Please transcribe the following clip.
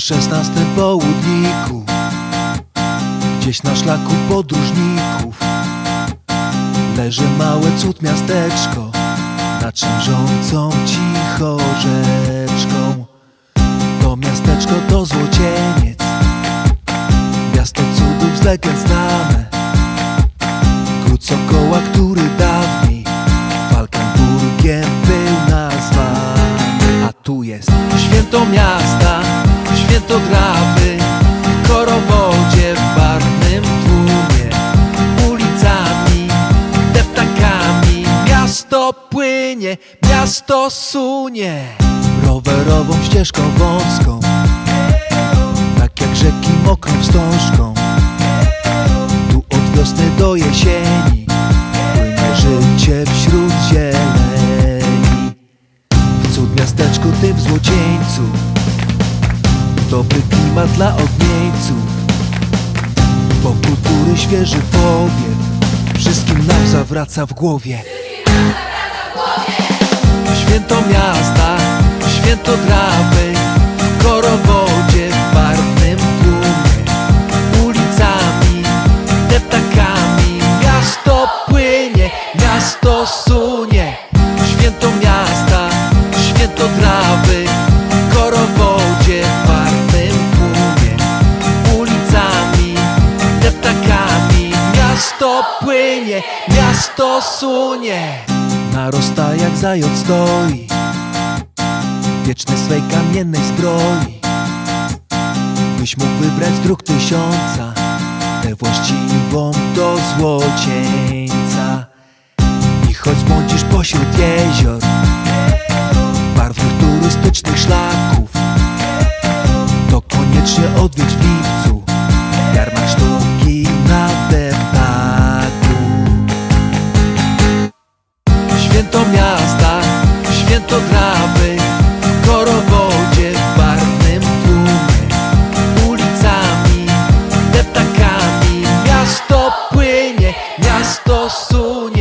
szesnastym południku. Gdzieś na szlaku podróżników. Leży małe cud miasteczko Na czym rządzą cicho rzeczką. To miasteczko to złocieniec Miasto cudów z legend znane. Krucokoła, który dawniej Falkenburgiem był nazwany. A tu jest święto miasta, święto grawy W korowodzie, w barwnym tłumie Ulicami, deptakami Miasto płynie, miasto sunie. Rowerową ścieżką wąską Tak jak rzeki mokrą wstążką. Tu od wiosny do jesieni Płynie życie wśród zieleni. W cud miasteczku tym w złocieńcu Dobry klimat dla odmieńców Bo kultury świeży powiew Wszystkim nam zawraca w głowie. Święto miasta, święto trawy W korowodzie, w barwnym tłumie. Ulicami, deptakami Miasto płynie, miasto sunie miasto sunie. Narosta jak zając stoi. W wiecznej swej kamiennej zbroi. Byś mógł wybrać dróg tysiąca. Tę właściwą do złocieńca. I choć błądzisz pośród jezior Barwnych turystycznych szlaków To koniecznie odwiedź w lipcu to graby w korowodzie w barwnym tłumie. Ulicami, deptakami miasto płynie, miasto sunie.